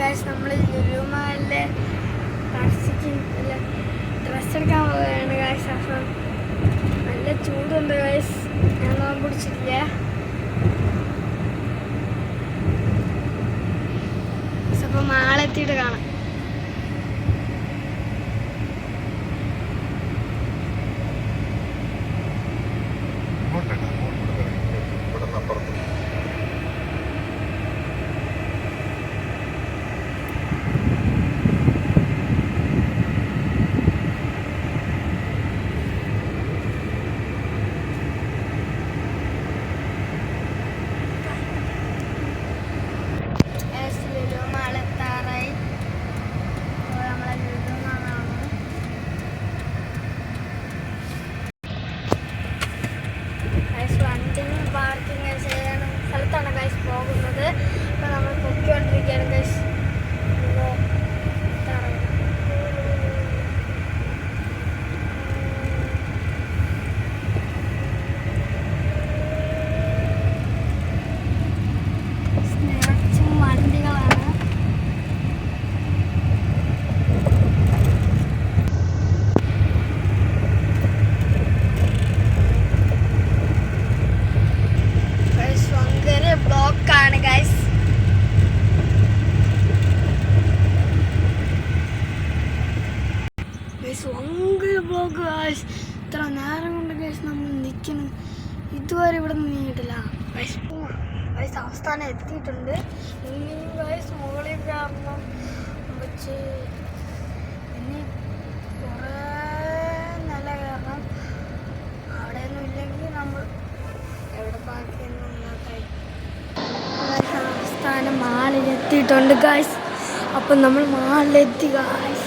Guys നമ്മൾ ലുലുമാലിലെ plastic dress എടുക്കാൻ പോവുകയാണ് ഗൈസ് അപ്പം നല്ല ചൂടുണ്ട് ഗൈസ് ഞാൻ നോമ്പ് പിടിച്ചിട്ടില്ല. അപ്പം മാളെത്തിയിട്ട് കാണാം. ഭയങ്കര ബ്ലോക്ക് ഗൈസ് ഇത്ര നേരം കൊണ്ട് ഗൈസ് നമ്മൾ നിൽക്കുന്നു ഇതുവരെ ഇവിടെ നിന്ന് നീങ്ങിയിട്ടില്ല. ഗായ്സ് അവസ്ഥാനം എത്തിയിട്ടുണ്ട്. ഗൈസ് മുകളിൽ കാരണം വെച്ച് ഇനി കുറേ നില കയറണം. അവിടെയൊന്നും ഇല്ലെങ്കിൽ നമ്മൾ എവിടെ പാർക്ക് ചെയ്യുന്നതായി അവസ്ഥാനം മാളിലെത്തിയിട്ടുണ്ട് ഗായ്സ് അപ്പം നമ്മൾ മാളിലെത്തി ഗായ്സ്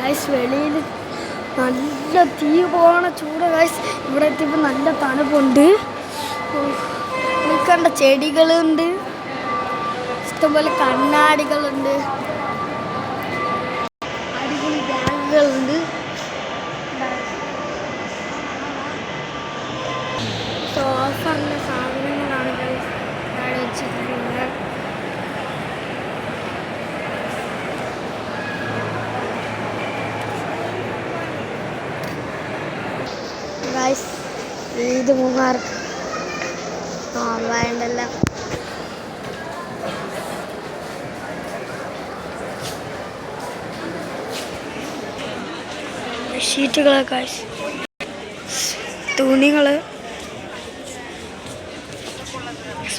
ഗായ്സ് വെളിയിൽ നല്ല തീ പോകണ ചൂട് ഗൈസ് ഇവിടെ എത്തിയപ്പോൾ നല്ല തണുപ്പുണ്ട്. നിൽക്കേണ്ട ചെടികളുണ്ട്. ഇഷ്ടംപോലെ കണ്ണാടികളുണ്ട്. അടിപൊളി ബാഗുകളുണ്ട് ഓഫറിന്റെ സാധനങ്ങളാണ് guys ഇവിടെ വെച്ചിരിക്കുന്നത് ഗൈസ് ഇത് മൂന്നാർ ആ വേണ്ടല്ല ഷീറ്റുകളൊക്കെ ഗൈസ് തുണികൾ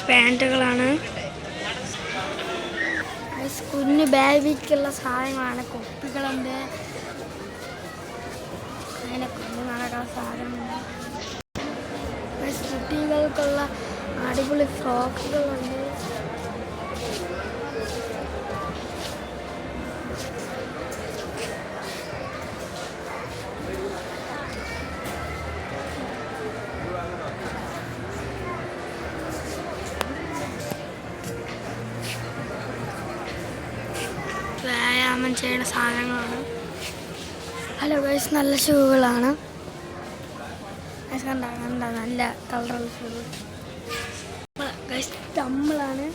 പാന്റുകളാണ് കുഞ്ഞ് ബേബിക്കുള്ള സാധനങ്ങളാണ്. കുപ്പികളുണ്ട്. അങ്ങനെ കുഞ്ഞു നടക്കുന്ന സാധനമുണ്ട് കുട്ടികൾക്കുള്ള അടിപൊളി ഫ്രോക്കുകളുണ്ട്. വ്യായാമം ചെയ്യുന്ന സാധനങ്ങളാണ്. ഹലോ ഗൈസ് നല്ല ഷൂകളാണ്. കണ്ട? കണ്ട? നല്ല കളറുള്ള തമ്മിളാണ്